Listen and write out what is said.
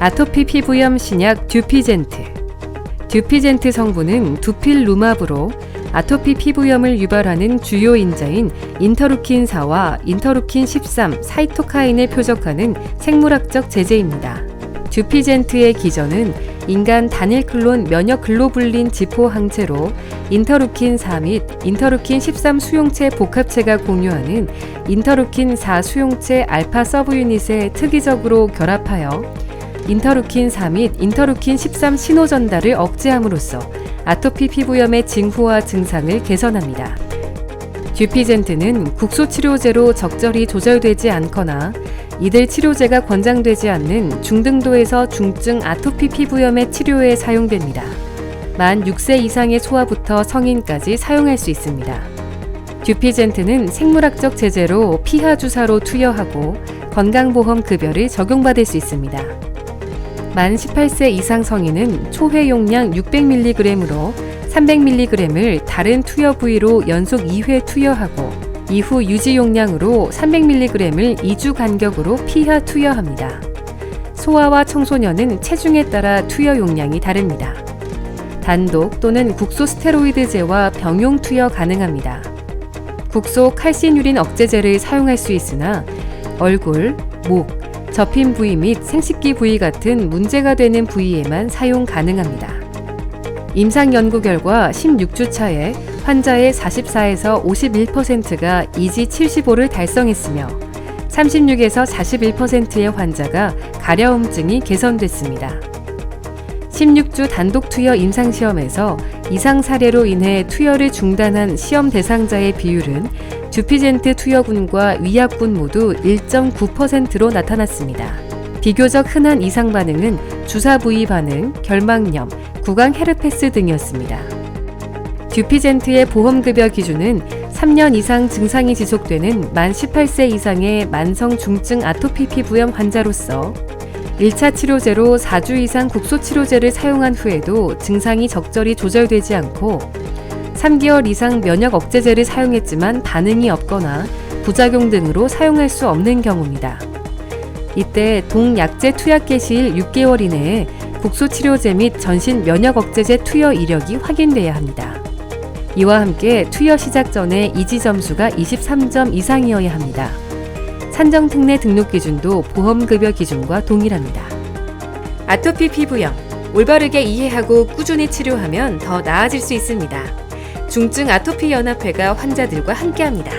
아토피 피부염 신약 듀피젠트. 듀피젠트 성분은 두필 루마브로 아토피 피부염을 유발하는 주요 인자인 인터루킨 4와 인터루킨 13 사이토카인을 표적하는 생물학적 제제입니다. 듀피젠트의 기전은 인간 단일 클론 면역 글로불린 지포 항체로 인터루킨 4 및 인터루킨 13 수용체 복합체가 공유하는 인터루킨 4 수용체 알파 서브 유닛에 특이적으로 결합하여 인터루킨 4 및 인터루킨 13 신호 전달을 억제함으로써 아토피 피부염의 징후와 증상을 개선합니다. 듀피젠트는 국소 치료제로 적절히 조절되지 않거나 이들 치료제가 권장되지 않는 중등도에서 중증 아토피 피부염의 치료에 사용됩니다. 만 6세 이상의 소아부터 성인까지 사용할 수 있습니다. 듀피젠트는 생물학적 제제로 피하 주사로 투여하고 건강보험 급여를 적용받을 수 있습니다. 만 18세 이상 성인은 초회 용량 600mg으로 300mg을 다른 투여 부위로 연속 2회 투여하고 이후 유지 용량으로 300mg을 2주 간격으로 피하 투여합니다. 소아와 청소년은 체중에 따라 투여 용량이 다릅니다. 단독 또는 국소 스테로이드제와 병용 투여 가능합니다. 국소 칼시뉴린 억제제를 사용할 수 있으나 얼굴, 목, 접힌 부위 및 생식기 부위 같은 문제가 되는 부위에만 사용 가능합니다. 임상 연구 결과 16주 차에 환자의 44에서 51%가 이지 75를 달성했으며 36에서 41%의 환자가 가려움증이 개선됐습니다. 16주 단독 투여 임상 시험에서 이상 사례로 인해 투여를 중단한 시험 대상자의 비율은 듀피젠트 투여군과 위약군 모두 1.9%로 나타났습니다. 비교적 흔한 이상 반응은 주사 부위 반응, 결막염, 구강 헤르페스 등이었습니다. 듀피젠트의 보험급여 기준은 3년 이상 증상이 지속되는 만 18세 이상의 만성 중증 아토피 피부염 환자로서 1차 치료제로 4주 이상 국소 치료제를 사용한 후에도 증상이 적절히 조절되지 않고 3개월 이상 면역 억제제를 사용했지만 반응이 없거나 부작용 등으로 사용할 수 없는 경우입니다. 이때 동약제 투약 개 시일 6개월 이내에 국소 치료제 및 전신 면역 억제제 투여 이력이 확인돼야 합니다. 이와 함께 투여 시작 전에 이지 점수가 23점 이상이어야 합니다. 산정 특례 등록 기준도 보험급여 기준과 동일합니다. 아토피 피부염 올바르게 이해하고 꾸준히 치료하면 더 나아질 수 있습니다. 중증 아토피 연합회가 환자들과 함께합니다.